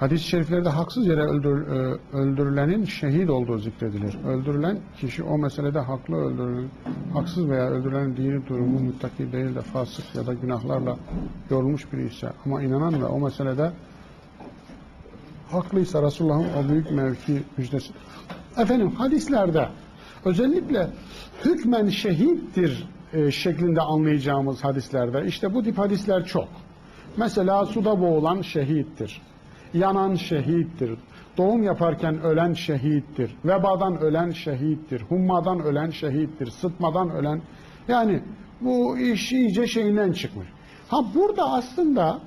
Hadis-i şeriflerde haksız yere öldür, e, öldürülenin şehit olduğu zikredilir. Öldürülen kişi o meselede haklı öldürülen, haksız veya öldürülenin dini durumu muttaki değil de fasık ya da günahlarla yorulmuş biri ise ama inanan ve o meselede haklıysa Resulullah'ın o büyük mevki müjdesi. Efendim hadislerde özellikle hükmen şehittir e, şeklinde anlayacağımız hadislerde işte bu tip hadisler çok. Mesela suda boğulan şehittir. Yanan şehittir. Doğum yaparken ölen şehittir. Vebadan ölen şehittir. Hummadan ölen şehittir. Sıtmadan ölen. Yani bu iş iyice şeyinden çıkmış. Ha burada aslında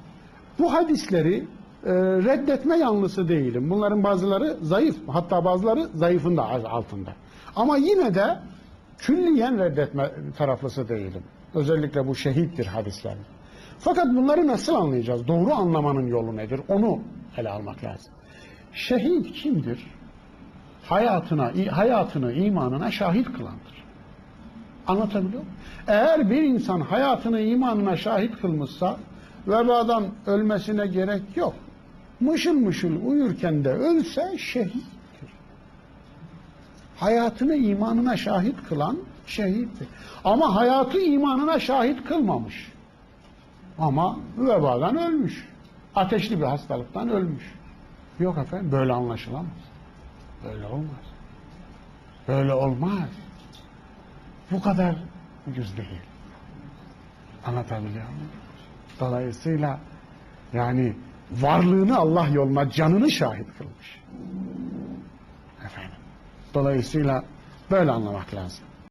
bu hadisleri e, reddetme yanlısı değilim. Bunların bazıları zayıf. Hatta bazıları zayıfın da altında. Ama yine de külliyen reddetme taraflısı değilim. Özellikle bu şehittir hadisler. Fakat bunları nasıl anlayacağız? Doğru anlamanın yolu nedir? Onu ele almak lazım. Şehit kimdir? Hayatına, hayatını, imanına şahit kılandır. Anlatabiliyor muyum? Eğer bir insan hayatını imanına şahit kılmışsa vebadan ölmesine gerek yok. Mışıl mışıl uyurken de ölse şehittir. Hayatını imanına şahit kılan şehittir. Ama hayatı imanına şahit kılmamış. Ama vebadan ölmüş. Ateşli bir hastalıktan ölmüş. Yok efendim böyle anlaşılamaz. Böyle olmaz. Böyle olmaz. Bu kadar ucuz değil. Anlatabiliyor muyum? Dolayısıyla yani varlığını Allah yoluna canını şahit kılmış. Efendim. Dolayısıyla böyle anlamak lazım.